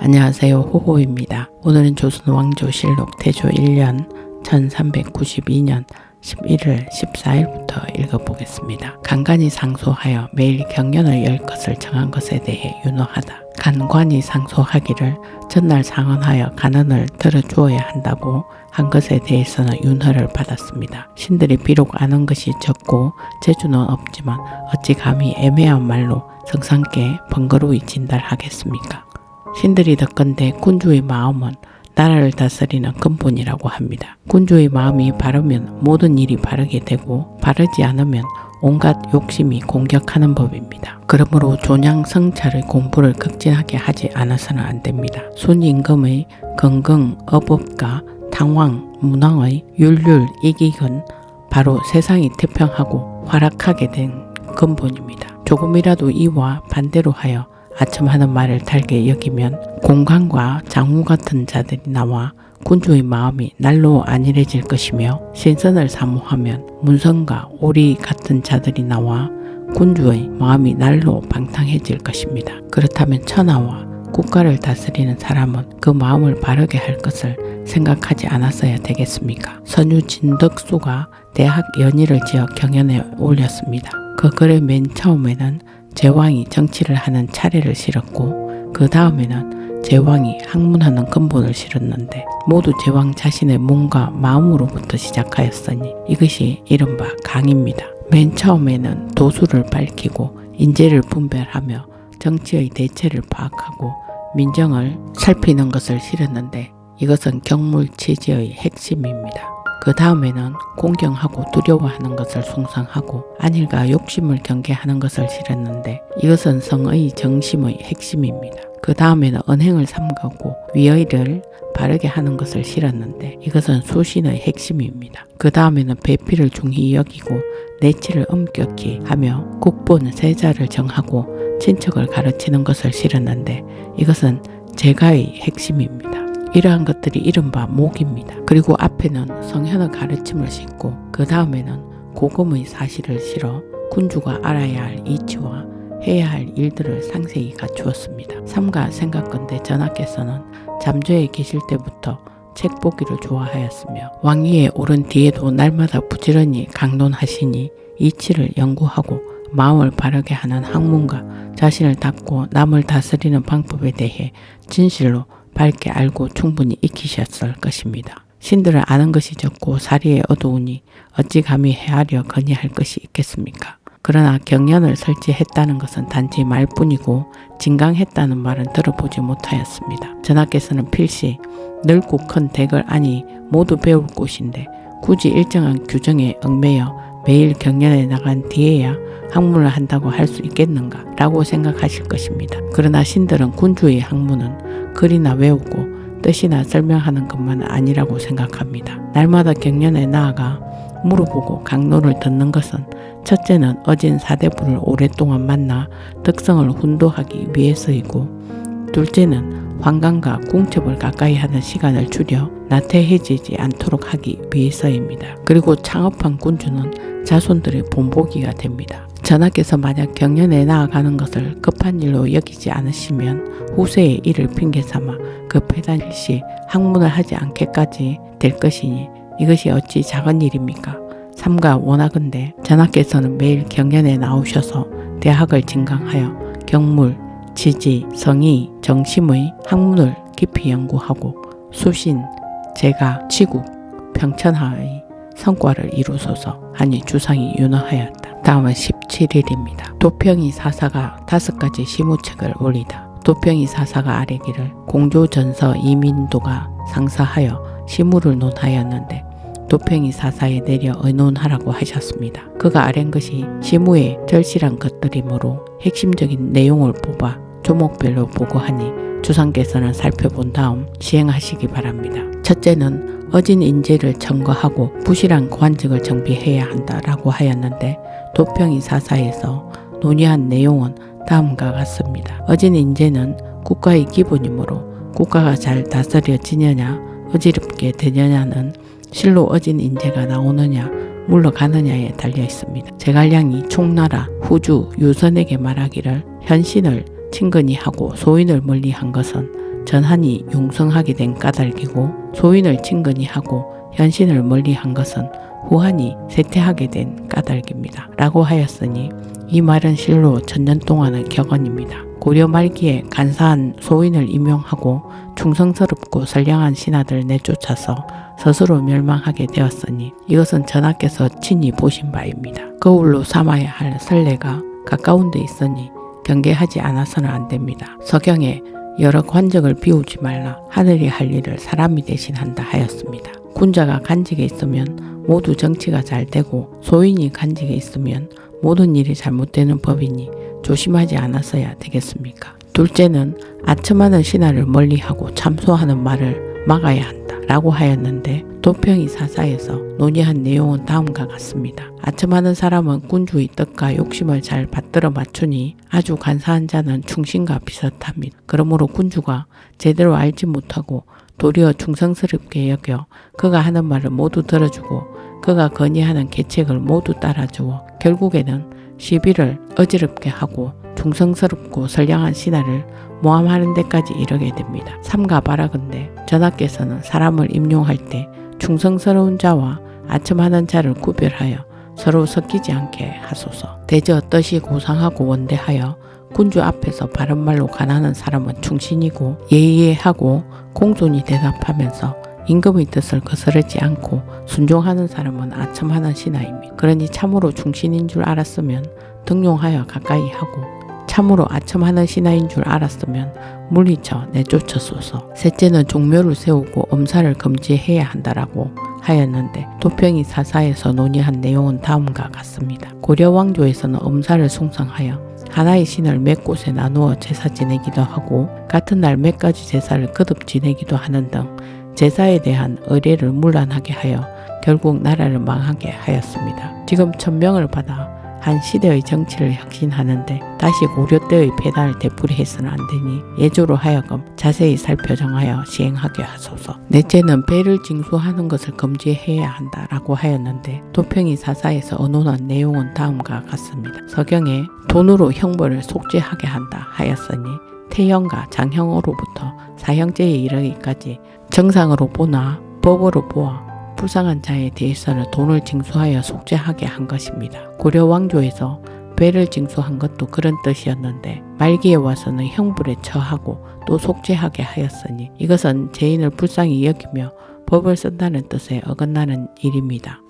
안녕하세요. 호호입니다. 오늘은 조선 왕조실록 태조 1년 1392년 11월 14일부터 읽어보겠습니다. 간간이 상소하여 매일 경연을 열 것을 정한 것에 대해 윤호하다. 간관이 상소하기를 전날 상언하여 간언을 들어주어야 한다고 한 것에 대해서는 윤허를 받았습니다. 신들이 비록 아는 것이 적고 재주는 없지만 어찌 감히 애매한 말로 성상께 번거로이 진달하겠습니까? 신들이 덕건대 군주의 마음은 나라를 다스리는 근본이라고 합니다. 군주의 마음이 바르면 모든 일이 바르게 되고 바르지 않으면 온갖 욕심이 공격하는 법입니다. 그러므로 존양 성찰의 공부를 극진하게 하지 않아서는 안 됩니다. 순임금의 건강, 어법과 당왕, 문왕의 율률, 이기건 바로 세상이 태평하고 활락하게 된 근본입니다. 조금이라도 이와 반대로 하여 아첨하는 말을 달게 여기면 공관과 장우 같은 자들이 나와 군주의 마음이 날로 안일해질 것이며 신선을 사모하면 문선과 오리 같은 자들이 나와 군주의 마음이 날로 방탕해질 것입니다. 그렇다면 천하와 국가를 다스리는 사람은 그 마음을 바르게 할 것을 생각하지 않았어야 되겠습니까? 선유 진덕수가 대학 연의를 지어 경연에 올렸습니다. 그 글의 맨 처음에는 제왕이 정치를 하는 차례를 실었고 그 다음에는 제왕이 학문하는 근본을 실었는데 모두 제왕 자신의 몸과 마음으로부터 시작하였으니 이것이 이른바 강입니다. 맨 처음에는 도수를 밝히고 인재를 분별하며 정치의 대체를 파악하고 민정을 살피는 것을 실었는데 이것은 경물치지의 핵심입니다. 그 다음에는 공경하고 두려워하는 것을 숭상하고 안일과 욕심을 경계하는 것을 실었는데 이것은 성의 정심의 핵심입니다. 그 다음에는 언행을 삼가고 위의를 바르게 하는 것을 실었는데 이것은 수신의 핵심입니다. 그 다음에는 배필을 중히 여기고 내치를 엄격히 하며 국본 세자를 정하고 친척을 가르치는 것을 실었는데 이것은 제가의 핵심입니다. 이러한 것들이 이른바 목입니다. 그리고 앞에는 성현의 가르침을 싣고 그 다음에는 고금의 사실을 실어 군주가 알아야 할 이치와 해야 할 일들을 상세히 갖추었습니다. 삼가 생각건대 전하께서는 잠저에 계실 때부터 책 보기를 좋아하였으며 왕위에 오른 뒤에도 날마다 부지런히 강론하시니 이치를 연구하고 마음을 바르게 하는 학문과 자신을 닦고 남을 다스리는 방법에 대해 진실로 밝게 알고 충분히 익히셨을 것입니다. 신들을 아는 것이 적고 사리에 어두우니 어찌 감히 헤아려 건의할 것이 있겠습니까? 그러나 경연을 설치했다는 것은 단지 말뿐이고 진강했다는 말은 들어보지 못하였습니다. 전하께서는 필시 넓고 큰 댁을 아니 모두 배울 곳인데 굳이 일정한 규정에 얽매여 매일 경연에 나간 뒤에야 학문을 한다고 할 수 있겠는가 라고 생각하실 것입니다. 그러나 신들은 군주의 학문은 글이나 외우고 뜻이나 설명하는 것만 아니라고 생각합니다. 날마다 경연에 나아가 물어보고 강론을 듣는 것은 첫째는 어진 사대부를 오랫동안 만나 덕성을 훈도하기 위해서이고 둘째는 환관과 궁첩을 가까이 하는 시간을 줄여 나태해지지 않도록 하기 위해서입니다. 그리고 창업한 군주는 자손들의 본보기가 됩니다. 전하께서 만약 경연에 나아가는 것을 급한 일로 여기지 않으시면 후세의 일을 핑계 삼아 급해단 일 시 학문을 하지 않게까지 될 것이니 이것이 어찌 작은 일입니까? 삼가 원하건대 전하께서는 매일 경연에 나오셔서 대학을 진강하여 경물, 지지, 성의, 정심의 학문을 깊이 연구하고 수신, 제가, 치국, 평천하의 성과를 이루소서 하니 주상이 윤허하였다. 다음은 17일입니다. 도평이 사사가 다섯 가지 시무책을 올리다. 도평이 사사가 아래기를 공조전서 이민도가 상사하여 시무를 논하였는데 도평이 사사에 내려 의논하라고 하셨습니다. 그가 아랜 것이 시무의 절실한 것들이므로 핵심적인 내용을 뽑아 조목별로 보고하니 주상께서는 살펴본 다음 시행하시기 바랍니다. 첫째는 어진 인재를 청거하고 부실한 관직을 정비해야 한다라고 하였는데 도평이 사사에서 논의한 내용은 다음과 같습니다. 어진 인재는 국가의 기본이므로 국가가 잘 다스려지느냐 어지럽게 되느냐는 실로 어진 인재가 나오느냐 물러가느냐에 달려 있습니다. 제갈량이 총나라 후주 유선에게 말하기를 현신을 친근히 하고 소인을 멀리 한 것은 전한이 융성하게 된 까닭이고 소인을 친근히 하고 현신을 멀리한 것은 후한이 세퇴하게 된 까닭입니다. 라고 하였으니 이 말은 실로 천년 동안의 격언입니다. 고려 말기에 간사한 소인을 임용하고 충성스럽고 선량한 신하들 내쫓아서 스스로 멸망하게 되었으니 이것은 전하께서 친히 보신 바입니다. 거울로 삼아야 할 선례가 가까운 데 있으니 경계하지 않아서는 안 됩니다. 서경에 여러 관적을 비우지 말라 하늘이 할 일을 사람이 대신 한다 하였습니다. 군자가 간직에 있으면 모두 정치가 잘 되고 소인이 간직에 있으면 모든 일이 잘못되는 법이니 조심하지 않았어야 되겠습니까? 둘째는 아첨하는 신하를 멀리하고 참소하는 말을 막아야 한다 라고 하였는데 도평이 사사에서 논의한 내용은 다음과 같습니다. 아첨하는 사람은 군주의 뜻과 욕심을 잘 받들어 맞추니 아주 간사한 자는 충신과 비슷합니다. 그러므로 군주가 제대로 알지 못하고 도리어 충성스럽게 여겨 그가 하는 말을 모두 들어주고 그가 건의하는 계책을 모두 따라주어 결국에는 시비를 어지럽게 하고 충성스럽고 선량한 신하를 모함하는 데까지 이르게 됩니다. 삼가 바라건대 전하께서는 사람을 임용할 때 충성스러운 자와 아첨하는 자를 구별하여 서로 섞이지 않게 하소서. 대저 뜻이 고상하고 원대하여 군주 앞에서 바른 말로 관하는 사람은 충신이고 예의하고 공손히 대답하면서 임금의 뜻을 거스르지 않고 순종하는 사람은 아첨하는 신하입니다. 그러니 참으로 충신인 줄 알았으면 등용하여 가까이 하고 참으로 아첨하는 신하인 줄 알았으면 물리쳐 내쫓았소서. 셋째는 종묘를 세우고 엄사를 금지해야 한다라고 하였는데 도평이 사사에서 논의한 내용은 다음과 같습니다. 고려 왕조에서는 엄사를 숭상하여 하나의 신을 몇 곳에 나누어 제사 지내기도 하고 같은 날 몇 가지 제사를 거듭 지내기도 하는 등 제사에 대한 의례를 문란하게 하여 결국 나라를 망하게 하였습니다. 지금 천명을 받아 한 시대의 정치를 혁신하는데 다시 고려 때의 폐단을 되풀이해서는 안 되니 예조로 하여금 자세히 살펴 정하여 시행하게 하소서. 넷째는 배를 징수하는 것을 금지해야 한다라고 하였는데 도평이 사사에서 언론한 내용은 다음과 같습니다. 서경에 돈으로 형벌을 속죄하게 한다 하였으니 태형과 장형으로부터 사형제에 이르기까지 정상으로 보나 법으로 보아 불쌍한 자에 대해서는 돈을 징수하여 속죄하게 한 것입니다. 고려 왕조에서 배를 징수한 것도 그런 뜻이었는데 말기에 와서는 형벌에 처하고 또 속죄하게 하였으니 이것은 죄인을 불쌍히 여기며 법을 쓴다는 뜻에 어긋나는 일입니다.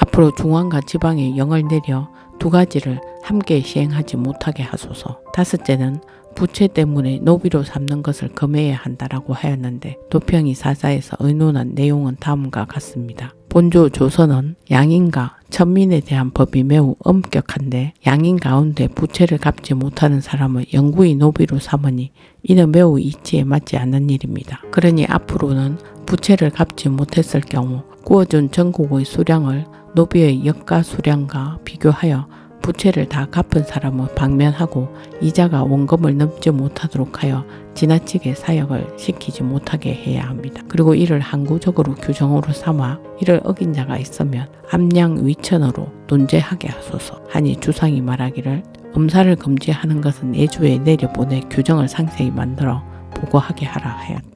앞으로 중앙과 지방에 영을 내려 두 가지를 함께 시행하지 못하게 하소서. 다섯째는 부채 때문에 노비로 삼는 것을 금해야 한다라고 하였는데 도평이 사사에서 의논한 내용은 다음과 같습니다. 본조 조선은 양인과 천민에 대한 법이 매우 엄격한데 양인 가운데 부채를 갚지 못하는 사람을 영구히 노비로 삼으니 이는 매우 이치에 맞지 않는 일입니다. 그러니 앞으로는 부채를 갚지 못했을 경우 구워준 전국의 수량을 노비의 역가 수량과 비교하여 부채를 다 갚은 사람은 방면하고 이자가 원금을 넘지 못하도록 하여 지나치게 사역을 시키지 못하게 해야 합니다. 그리고 이를 항구적으로 규정으로 삼아 이를 어긴 자가 있으면 암양 위천으로 논제하게 하소서 하니 주상이 말하기를 엄사를 금지하는 것은 예주에 내려보내 규정을 상세히 만들어 보고하게 하라 하였다.